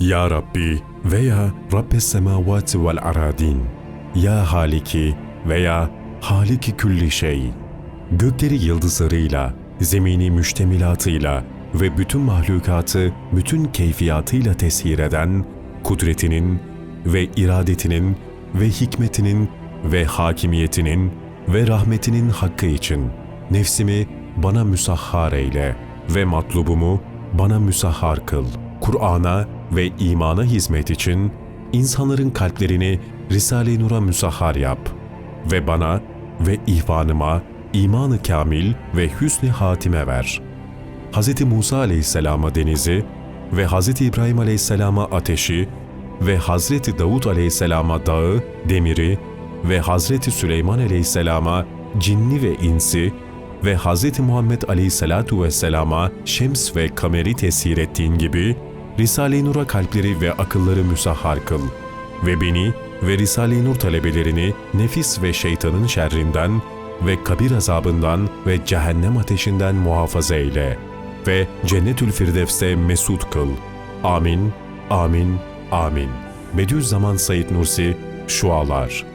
Ya Rabbi veya Rabbes semavati vel aradin. Ya Haliki veya Haliki külli şey. Gökleri yıldızlarıyla, zemini müştemilatıyla ve bütün mahlukatı bütün keyfiyatıyla teshir eden, kudretinin ve iradetinin ve hikmetinin ve hakimiyetinin ve rahmetinin hakkı için nefsimi bana müsahhar eyle ve matlubumu bana müsahhar kıl. Kur'an'a ve imana hizmet için insanların kalplerini Risale-i Nur'a müsahhar yap ve bana ve ihvanıma imanı kamil ve hüsnü hatime ver. Hz. Musa aleyhisselama denizi ve Hz. İbrahim aleyhisselama ateşi ve Hazreti Davut aleyhisselama dağı, demiri ve Hazreti Süleyman aleyhisselama cinni ve insi ve Hz. Muhammed aleyhisselatu vesselama şems ve kameri tesir ettiğin gibi Risale-i Nur'a kalpleri ve akılları müsahhar kıl ve beni ve Risale-i Nur talebelerini nefis ve şeytanın şerrinden ve kabir azabından ve cehennem ateşinden muhafaza eyle ve Cennetül Firdevs'te mesut kıl. Amin, amin, amin. Bediüzzaman Said Nursi, Şualar